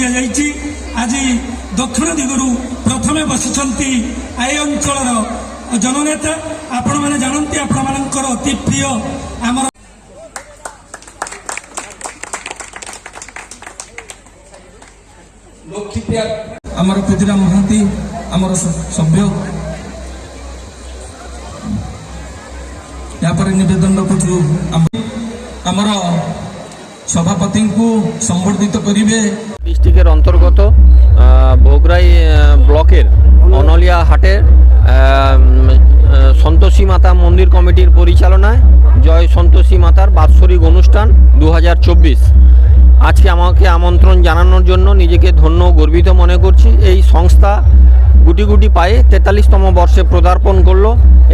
ଦିଆଯାଇଛି। ଆଜି ଦକ୍ଷିଣ ଦିଗରୁ ପ୍ରଥମେ ବସିଛନ୍ତି ଏ ଅଞ୍ଚଳର ଜନନେତା। ଆପଣମାନେ ଜାଣନ୍ତି ଆପଣମାନଙ୍କର ଅତି ପ୍ରିୟ ଆମର ଆମର କ୍ଷୁଦିରାମ ମହାନ୍ତି ଆମର ସଭ୍ୟ। ଏହାପରେ ନିବେଦନ ରଖୁଛୁ ଆମ- ଆମର ସଭାପତିଙ୍କୁ ସମ୍ବର୍ଦ୍ଧିତ କରିବେ ডিস্ট্রিক্টের অন্তর্গত আহ, ব্লকের অনলিয়া হাটের সন্তোষী মাতা মন্দির কমিটির পরিচালনায় জয় সন্তোষী মাতার বাৎসরিক অনুষ্ঠান দু হাজার চব্বিশ। আজকে আমাকে আমন্ত্রণ জানানোর জন্য নিজেকে ধন্য গর্বিত মনে করছি। এই সংস্থা গুটি গুটি পায়ে তেতাল্লিশতম বর্ষে পদার্পণ করল।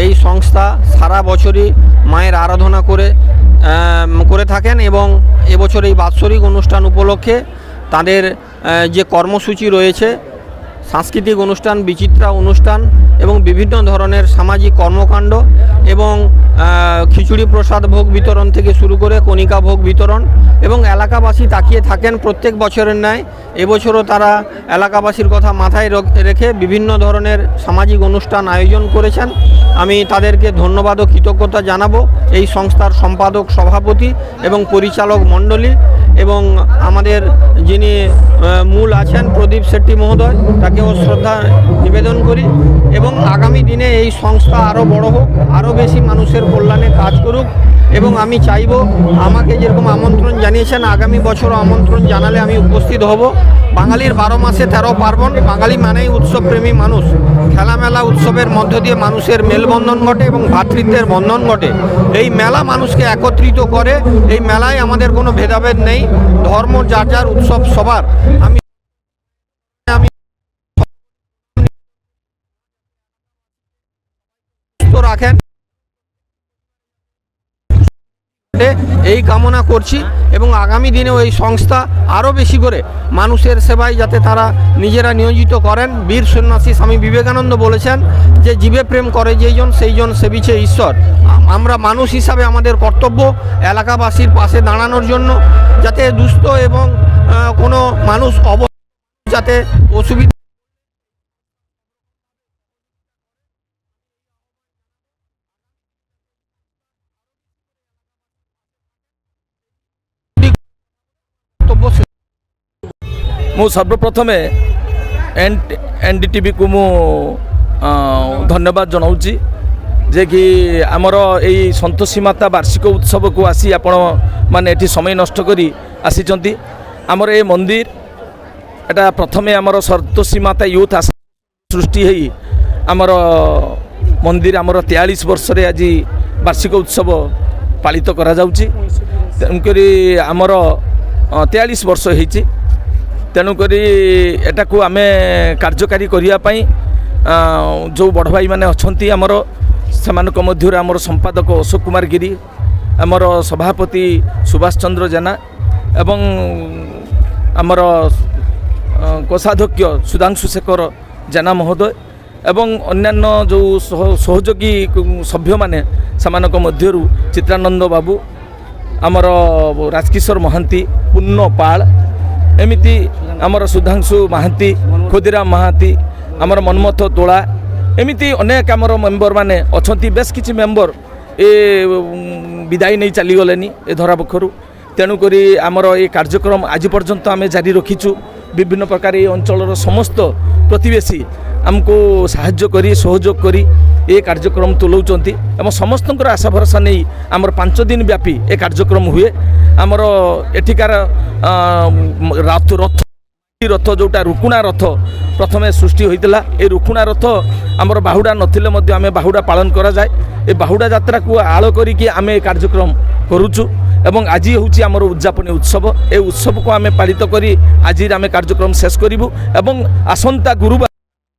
এই সংস্থা সারা বছরই মায়ের আরাধনা করে করে থাকেন এবং এবছর এই বাৎসরিক অনুষ্ঠান উপলক্ষে তাদের যে কর্মসূচি রয়েছে, সাংস্কৃতিক অনুষ্ঠান, বিচিত্রা অনুষ্ঠান এবং বিভিন্ন ধরনের সামাজিক কর্মকাণ্ড এবং খিচুড়ি প্রসাদ ভোগ বিতরণ থেকে শুরু করে কণিকা ভোগ বিতরণ এবং এলাকাবাসী তাকিয়ে থাকেন প্রত্যেক বছরের ন্যায়। এবছরও তারা এলাকাবাসীর কথা মাথায় রেখে বিভিন্ন ধরনের সামাজিক অনুষ্ঠান আয়োজন করেছেন। আমি তাদেরকে ধন্যবাদ ও কৃতজ্ঞতা জানাব। এই সংস্থার সম্পাদক সভাপতি এবং পরিচালক মণ্ডলী এবং আমাদের যিনি মূল আছেন প্রদীপ শেট্টি মহোদয়, তাকেও শ্রদ্ধা নিবেদন করি এবং আগামী দিনে এই সংস্থা আরও বড় হোক আরও বেশি মানুষের কল্যাণে কাজ করুক এবং আমি চাইব আমাকে যেরকম আমন্ত্রণ জানিয়েছেন, আগামী বছরও আমন্ত্রণ জানালে আমি উপস্থিত হব। বাঙালির বারো মাসে তেরো পার্বণ, বাঙালি মানেই উৎসবপ্রেমী মানুষ। খেলামেলা উৎসবের মধ্য দিয়ে মানুষের মেলবন্ধন ঘটে এবং ভ্রাতৃত্বের বন্ধন ঘটে। এই মেলা মানুষকে একত্রিত করে, এই মেলায় আমাদের কোনো ভেদাভেদ নেই। ধর্ম যার যার উৎসব সবার। আমি আমি রাখেন। এই কামনা করছি এবং আগামী দিনেও এই সংস্থা আরও বেশি করে মানুষের সেবায় যাতে তারা নিজেরা নিয়োজিত করেন। বীর সন্ন্যাসী স্বামী বিবেকানন্দ বলেছেন যে জীবে প্রেম করে যেইজন, সেইজন সেবিছে ঈশ্বর। আমরা মানুষ হিসাবে আমাদের কর্তব্য এলাকাবাসীর পাশে দাঁড়ানোর জন্য যাতে দুস্থ এবং কোনো মানুষ অব যাতে অসুবিধা ମୁଁ ସର୍ବପ୍ରଥମେ ଏନ୍ ଡି ଟିଭିକୁ ମୁଁ ଅ, ଧନ୍ୟବାଦ ଜଣାଉଛି ଯେ କି ଆମର ଏଇ ସନ୍ତୋଷୀ ମାତା ବାର୍ଷିକ ଉତ୍ସବକୁ ଆସି ଆପଣମାନେ ଏଠି ସମୟ ନଷ୍ଟ କରି ଆସିଛନ୍ତି। ଆମର ଏ ମନ୍ଦିର ଏଟା ପ୍ରଥମେ ଆମର ସନ୍ତୋଷୀ ମାତା ୟୁଥ୍ ଆସ ସୃଷ୍ଟି ହେଇ ଆମର ମନ୍ଦିର ଆମର ତେୟାଳିଶ ବର୍ଷରେ ଆଜି ବାର୍ଷିକ ଉତ୍ସବ ପାଳିତ କରାଯାଉଛି। ତେଣୁକରି ଆମର ତେୟାଳିଶ ବର୍ଷ ହେଇଛି। ତେଣୁକରି ଏଟାକୁ ଆମେ କାର୍ଯ୍ୟକାରୀ କରିବା ପାଇଁ ଆଁ, ଯେଉଁ ବଡ଼ ଭାଇମାନେ ଅଛନ୍ତି ଆମର ସେମାନଙ୍କ ମଧ୍ୟରୁ ଆମର ସମ୍ପାଦକ ଅଶୋକ କୁମାର ଗିରି ଆମର ସଭାପତି ସୁଭାଷ ଚନ୍ଦ୍ର ଜେନା ଏବଂ ଆମର ଆଁ, କୋଷାଧ୍ୟକ୍ଷ ସୁଧାଂଶୁ ଶେଖର ଜେନା ମହୋଦୟ ଏବଂ ଅନ୍ୟାନ୍ୟ ଯେଉଁ ସହ- ସହଯୋଗୀ ସଭ୍ୟମାନେ ସେମାନଙ୍କ ମଧ୍ୟରୁ ଚିତ୍ରାନନ୍ଦ ବାବୁ ଆମର ରାଜକିଶୋର ମହାନ୍ତି ପୂର୍ଣ୍ଣ ପାଳ ଏମିତି ଆମର ସୁଧାଂଶୁ ମହାନ୍ତି ଖୁଦିରାମ ମହାନ୍ତି ଆମର ମନ୍ମଥ ତୋଳା ଏମିତି ଅନେକ ଆମର ମେମ୍ବରମାନେ ଅଛନ୍ତି ବେଶ କିଛି ମେମ୍ବର ଏ ଉମ୍, ବିଦାୟ ନେଇ ଚାଲିଗଲେନି ଏ ଧରାପକ୍ଷରୁ ତେଣୁକରି ଆମର ଏ କାର୍ଯ୍ୟକ୍ରମ ଆଜି ପର୍ଯ୍ୟନ୍ତ ଆମେ ଜାରି ରଖିଛୁ ବିଭିନ୍ନ ପ୍ରକାର ଏ ଅଞ୍ଚଳର ସମସ୍ତ ପ୍ରତିବେଶୀ ଆମକୁ ସାହାଯ୍ୟ କରି ସହଯୋଗ କରି ଏ କାର୍ଯ୍ୟକ୍ରମ ତୁଲାଉଛନ୍ତି ଏବଂ ସମସ୍ତଙ୍କର ଆଶା ଭରସା ନେଇ ଆମର ପାଞ୍ଚ ଦିନ ବ୍ୟାପୀ ଏ କାର୍ଯ୍ୟକ୍ରମ ହୁଏ ଆମର ଏଠିକାର ଆ, ରଥ ରଥ ଏହି ରଥ ଯେଉଁଟା ରୁକୁଣା ରଥ ପ୍ରଥମେ ସୃଷ୍ଟି ହୋଇଥିଲା ଏ ରୁକୁଣା ରଥ ଆମର ବାହୁଡ଼ା ନଥିଲେ ମଧ୍ୟ ଆମେ ବାହୁଡ଼ା ପାଳନ କରାଯାଏ ଏ ବାହୁଡ଼ା ଯାତ୍ରାକୁ ଆଳ କରିକି ଆମେ ଏ କାର୍ଯ୍ୟକ୍ରମ କରୁଛୁ ଏବଂ ଆଜି ହେଉଛି ଆମର ଉଦଯାପନୀ ଉତ୍ସବ ଏ ଉତ୍ସବକୁ ଆମେ ପାଳିତ କରି ଆଜି ଆମେ କାର୍ଯ୍ୟକ୍ରମ ଶେଷ କରିବୁ ଏବଂ ଆସନ୍ତା ଗୁରୁବାର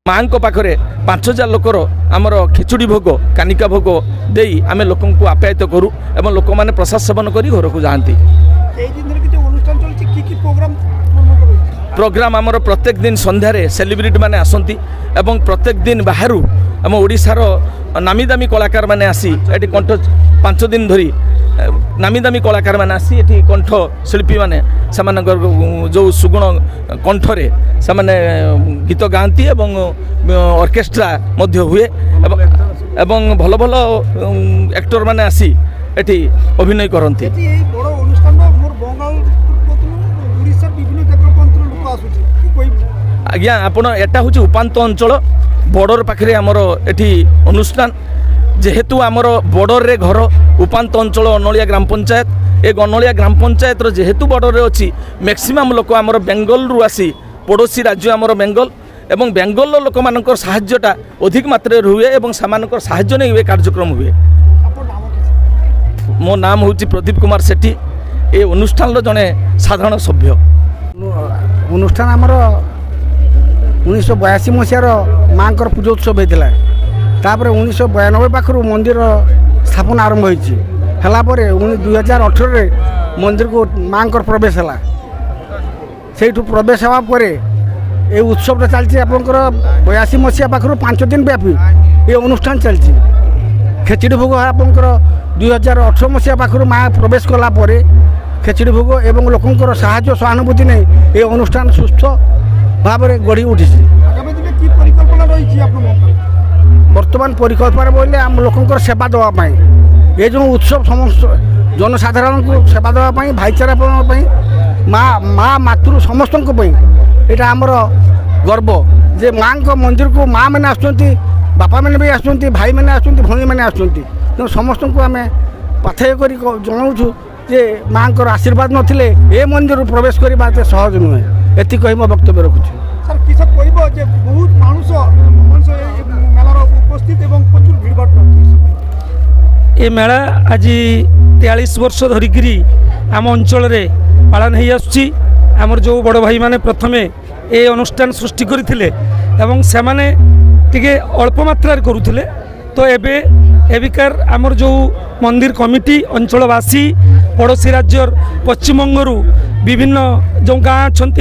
ମାଆଙ୍କ ପାଖରେ ପାଞ୍ଚ ହଜାର ଲୋକର ଆମର ଖିଚୁଡ଼ି ଭୋଗ କାନିକା ଭୋଗ ଦେଇ ଆମେ ଲୋକଙ୍କୁ ଆପ୍ୟାୟିତ କରୁ ଏବଂ ଲୋକମାନେ ପ୍ରସାଦ ସେବନ କରି ଘରକୁ ଯାଆନ୍ତି এই দিন ধরে কিছু অনুষ্ঠান চলছে কি কি প্রোগ্রাম ପ୍ରୋଗ୍ରାମ ଆମର ପ୍ରତ୍ୟେକ ଦିନ ସନ୍ଧ୍ୟାରେ ସେଲିବ୍ରିଟି ମାନେ ଆସନ୍ତି ଏବଂ ପ୍ରତ୍ୟେକ ଦିନ ବାହାରୁ ଆମ ଓଡ଼ିଶାର ନାମୀ ଦାମୀ କଳାକାରମାନେ ଆସି ଏଠି କଣ୍ଠ ପାଞ୍ଚ ଦିନ ଧରି ଏ, ନାମୀ ଦାମୀ କଳାକାରମାନେ ଆସି ଏଠି କଣ୍ଠ ଶିଳ୍ପୀମାନେ ସେମାନଙ୍କର ଯେଉଁ ସୁଗୁଣ କଣ୍ଠରେ ସେମାନେ ଗୀତ ଗାଆନ୍ତି ଏବଂ ଅର୍କେଷ୍ଟ୍ରା ମଧ୍ୟ ହୁଏ ଏବଂ ଏବଂ ଭଲ ଭଲ ଆକ୍ଟର ମାନେ ଆସି ଏଠି ଅଭିନୟ କରନ୍ତି ଏଠି ଆଜ୍ଞା ଆପଣ ଏଟା ହେଉଛି ଉପାନ୍ତ ଅଞ୍ଚଳ। ବର୍ଡ଼ର ପାଖରେ ଆମର ଏଠି ଅନୁଷ୍ଠାନ। ଯେହେତୁ ଆମର ବର୍ଡ଼ରରେ ଘର ଉପାନ୍ତ ଅଞ୍ଚଳ ଅନଳିଆ ଗ୍ରାମ ପଞ୍ଚାୟତ। ଏ ଅନଳିଆ ଗ୍ରାମ ପଞ୍ଚାୟତର ଯେହେତୁ ବର୍ଡ଼ରରେ ଅଛି ମ୍ୟାକ୍ସିମମ୍ ଲୋକ ଆମର ବେଙ୍ଗଲରୁ ଆସି ପଡ଼ୋଶୀ ରାଜ୍ୟ ଆମର ବେଙ୍ଗଲ ଏବଂ ବେଙ୍ଗଲର ଲୋକମାନଙ୍କର ସାହାଯ୍ୟଟା ଅଧିକ ମାତ୍ରାରେ ହୁଏ ଏବଂ ସେମାନଙ୍କର ସାହାଯ୍ୟ ନେଇ ଏ କାର୍ଯ୍ୟକ୍ରମ ହୁଏ। ଆପଣ ନାମ କିଛି ମୋ ନାମ ହେଉଛି ପ୍ରଦୀପ କୁମାର ସେଠୀ। ଏ ଅନୁଷ୍ଠାନର ଜଣେ ସାଧାରଣ ସଭ୍ୟ। ଅନୁଷ୍ଠାନ ଆମର ଉଣେଇଶହ ବୟାଅଶୀ ମସିହାର ମାଆଙ୍କର ପୂଜୋତ୍ସବ ହେଇଥିଲା। ତାପରେ ଉଣେଇଶହ ବୟାନବେ ପାଖରୁ ମନ୍ଦିର ସ୍ଥାପନା ଆରମ୍ଭ ହୋଇଛି। ହେଲା ପରେ ଦୁଇ ହଜାର ଅଠରରେ ମନ୍ଦିରକୁ ମାଆଙ୍କର ପ୍ରବେଶ ହେଲା। ସେଇଠୁ ପ୍ରବେଶ ହେବା ପରେ ଏ ଉତ୍ସବଟା ଚାଲିଛି ଆପଣଙ୍କର ବୟାଅଶୀ ମସିହା ପାଖରୁ ପାଞ୍ଚ ଦିନ ବ୍ୟାପୀ ଏ ଅନୁଷ୍ଠାନ ଚାଲିଛି। ଖେଚିଡ଼ି ଭୋଗ ଆପଣଙ୍କର ଦୁଇ ହଜାର ଅଠର ମସିହା ପାଖରୁ ମା ପ୍ରବେଶ କଲା ପରେ ଖେଚିଡ଼ି ଭୋଗ ଏବଂ ଲୋକଙ୍କର ସାହାଯ୍ୟ ସହାନୁଭୂତି ନେଇ ଏ ଅନୁଷ୍ଠାନ ସୁସ୍ଥ ভাবে গড়ি উঠিছে। বর্তমান পরিকল্পনা বললে লোকঙ্কর সেবা দেওয়া পাই। এই যে উৎসব সমস্ত জনসাধারণ সেবা দেওয়া ভাইচারা পাই মা মা মাতৃ সমস্ত ପାଇଁ এটা আমার গর্ব যে মাঙ্ক মন্দিরକୁ মা মানে আসছেন বাপা মানে আসছেন ভাই মানে আসছেন ভଉଣୀ মানে আসছেন ତେଣୁ ସମସ୍ତଙ୍କୁ ଆମେ ପାଥେୟ କରି ଜଣାଉଛୁ ଯେ ମାଆଙ୍କର ଆଶୀର୍ବାଦ ନଥିଲେ ଏ ମନ୍ଦିରରୁ ପ୍ରବେଶ କରିବା ଏତେ ସହଜ ନୁହେଁ। ଏତିକି କହି ମୋ ବକ୍ତବ୍ୟ ରଖୁଛି স্যার কিসব কইব যে বহুত মানুষ মানুষ এই মেলার উপস্থিত এবং প্রচুর ভিড়ভাড় ଏ ମେଳା ଆଜି ତେୟାଳିଶ ବର୍ଷ ଧରିକିରି ଆମ ଅଞ୍ଚଳରେ ପାଳନ ହେଇ ଆସୁଛି ଆମର ଯେଉଁ ବଡ଼ ଭାଇମାନେ ପ୍ରଥମେ ଏ ଅନୁଷ୍ଠାନ ସୃଷ୍ଟି କରିଥିଲେ ଏବଂ ସେମାନେ ଟିକେ ଅଳ୍ପ ମାତ୍ରାରେ କରୁଥିଲେ ତ ଏବେ ଏବିକାର ଆମର ଯେଉଁ ମନ୍ଦିର କମିଟି ଅଞ୍ଚଳବାସୀ ପଡ଼ୋଶୀ ରାଜ୍ୟର ପଶ୍ଚିମବଙ୍ଗରୁ ବିଭିନ୍ନ ଯେଉଁ ଗାଁ ଅଛନ୍ତି